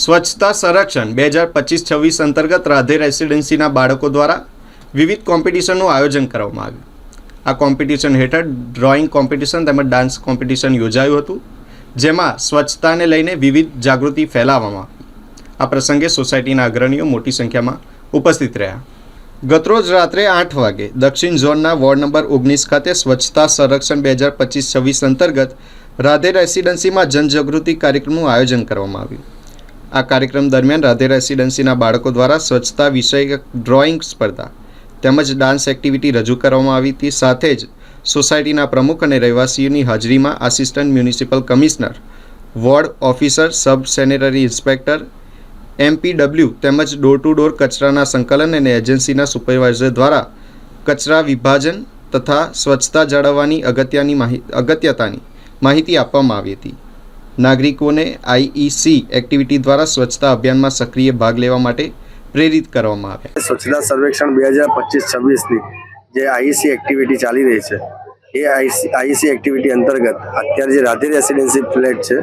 સ્વચ્છતા સંરક્ષણ બે હજાર પચીસ છવ્વીસ અંતર્ગત રાધે રેસિડેન્સીના બાળકો દ્વારા વિવિધ કોમ્પિટિશનનું આયોજન કરવામાં આવ્યું. આ કોમ્પિટિશન હેઠળ ડ્રોઈંગ કોમ્પિટિશન તેમજ ડાન્સ કોમ્પિટિશન યોજાયું હતું, જેમાં સ્વચ્છતાને લઈને વિવિધ જાગૃતિ ફેલાવવામાં આ પ્રસંગે સોસાયટીના અગ્રણીઓ મોટી સંખ્યામાં ઉપસ્થિત રહ્યા. ગતરોજ રાત્રે આઠ વાગે દક્ષિણ ઝોનના વોર્ડ નંબર ઓગણીસ ખાતે સ્વચ્છતા સંરક્ષણ બે હજાર પચીસ છવ્વીસ અંતર્ગત રાધે રેસિડેન્સીમાં જનજાગૃતિ કાર્યક્રમનું આયોજન કરવામાં આવ્યું. આ કાર્યક્રમ દરમિયાન રાધે રેસિડેન્સીના બાળકો દ્વારા સ્વચ્છતા વિષયક ડ્રોઈંગ સ્પર્ધા તેમજ ડાન્સ એક્ટિવિટી રજૂ કરવામાં આવી હતી. સાથે જ સોસાયટીના પ્રમુખ અને રહેવાસીઓની હાજરીમાં assistant municipal commissioner, ward officer, sub sanitary inspector, MPW તેમજ ડોર ટુ ડોર કચરાના સંકલન અને એજન્સીના સુપરવાઇઝર દ્વારા કચરા વિભાજન તથા સ્વચ્છતા જાળવવાની અગત્યની અગત્યતાની માહિતી આપવામાં આવી હતી. નાગરિકોને આઈઈસી એક્ટિવિટી દ્વારા સ્વચ્છતા અભિયાનમાં સક્રિય ભાગ લેવા માટે પ્રેરિત કરવામાં આવ્યા. સ્વચ્છતા સર્વેક્ષણ બે હજાર પચીસ છવ્વીસની જે આઈસી એક્ટિવિટી ચાલી રહી છે, એ આઈસી એક્ટિવિટી અંતર્ગત અત્યારે જે રાધે રેસિડેન્સી ફ્લેટ છે,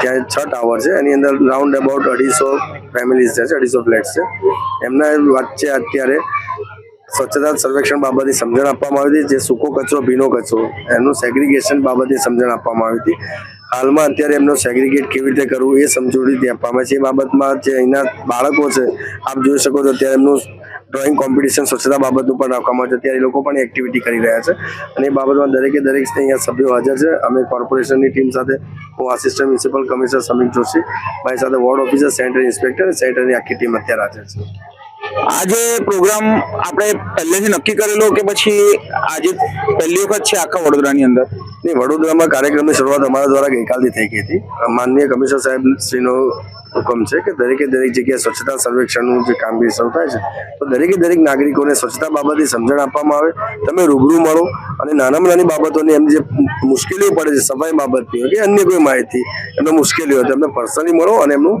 ત્યાં છ ટાવર છે, એની અંદર રાઉન્ડ અબાઉટ અઢીસો ફેમિલીઝ છે, અઢીસો ફ્લેટ છે. એમના વચ્ચે અત્યારે સ્વચ્છતા સર્વેક્ષણ બાબતે સમજણ આપવામાં આવી હતી, જે સૂકો કચરો, ભીનો કચરો, એનું સેગ્રિગેશન બાબતે સમજણ આપવામાં આવી હતી. હાલમાં અત્યારે એમનો સેગ્રિગેટ કેવી રીતે કરવું એ સમજૂતી ત્યાં આપવામાં છે. એ બાબતમાં જે અહીંના બાળકો છે, આપ જોઈ શકો છો અત્યારે એમનું ડ્રોઈંગ કોમ્પિટિશન સ્વચ્છતા બાબતનું પણ રાખવામાં આવે છે. ત્યારે એ લોકો પણ એક્ટિવિટી કરી રહ્યા છે. અને એ બાબતમાં દરેકે દરેક અહીંયા સભ્યો હાજર છે. અમે કોર્પોરેશનની ટીમ સાથે, હું assistant municipal commissioner Samir Joshi, મારી સાથે વોર્ડ ઓફિસર સેન્ટરી ઇન્સ્પેક્ટર સેન્ટરની આખી ટીમ અત્યારે હાજર છે. આજે પ્રોગ્રામ આપણે પહેલેથી નક્કી કરેલો કે પછી આજે પહેલી વખત છે આખા વડોદરાની અંદર? વડોદરામાં કાર્યક્રમની શરૂઆત અમારા દ્વારા ગઈકાલથી થઈ ગઈ હતી. માનનીય કમિશનર સાહેબ શ્રીનો હુકમ છે કે દરેકે દરેક જગ્યાએ સ્વચ્છતા સર્વેક્ષણનું જે કામગીરી શરૂ થાય છે, તો દરેકે દરેક નાગરિકોને સ્વચ્છતા બાબતે સમજણ આપવામાં આવે, તમે રૂબરૂ મળો અને નાનામાં નાની બાબતોની એમની જે મુશ્કેલીઓ પડે છે, સફાઈ બાબતની હોય કે અન્ય કોઈ માહિતી, એમને મુશ્કેલીઓ હોય તો એમને પર્સનલી મળો અને એમનું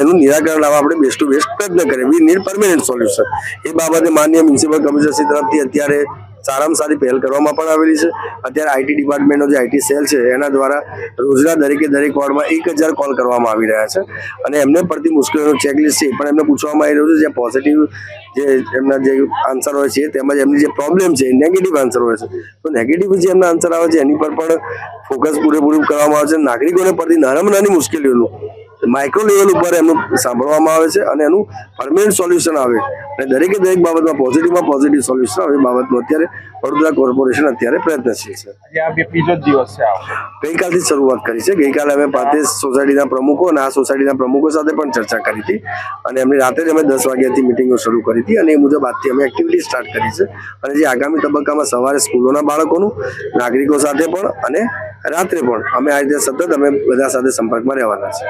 એનું નિરાકરણ લાવવા આપણે બેસ્ટ ટુ બેસ્ટ પ્રયત્ન કરીએ. વી નીડ પરમેનન્ટ સોલ્યુશન એ બાબતે માનનીય મ્યુનિસિપલ કમિશનરશ્રી તરફથી અત્યારે સારામાં સારી પહેલ કરવામાં પણ આવેલી છે. અત્યારે આઈટી ડિપાર્ટમેન્ટનો જે આઈટી સેલ છે, એના દ્વારા રોજના દરેકે દરેક વોર્ડમાં એક હજાર કોલ કરવામાં આવી રહ્યા છે. અને એમને પડતી મુશ્કેલીઓનું ચેકલિસ્ટ છે પણ એમને પૂછવામાં આવી રહ્યું છે જે પોઝિટિવ જે એમના જે આન્સર હોય છે, તેમજ એમની જે પ્રોબ્લેમ છે નેગેટિવ આન્સર હોય છે. તો નેગેટિવ જે એમના આન્સર આવે છે, એની પર પણ ફોકસ પૂરેપૂરું કરવામાં આવે છે. નાગરિકોને પડતી નાનામાં નાની મુશ્કેલીઓનું માઇક્રો લેવલ ઉપર એમનું સાંભળવામાં આવે છે અને એનું પરમેનન્ટ સોલ્યુશન આવે. અને દરેકે દરેક બાબતમાં પોઝિટિવમાં પોઝિટિવ સોલ્યુશન આવે એ બાબતનું અત્યારે વડોદરા કોર્પોરેશન અત્યારે પ્રયત્નશીલ છે. બીજો દિવસ છે ગઈકાલથી જ શરૂઆત કરી છે. ગઈકાલે અમે પાંત્રીસ સોસાયટીના પ્રમુખો અને આ સોસાયટીના પ્રમુખો સાથે પણ ચર્ચા કરી હતી. અને એમની રાત્રે જ અમે દસ વાગ્યાથી મિટિંગો શરૂ કરી હતી અને એ મુજબ આજથી અમે એક્ટિવિટી સ્ટાર્ટ કરી છે. અને જે આગામી તબક્કામાં સવારે સ્કૂલોના બાળકોનું નાગરિકો સાથે પણ અને રાત્રે પણ. અમે આ રીતે સતત અમે બધા સાથે સંપર્કમાં રહેવાના છે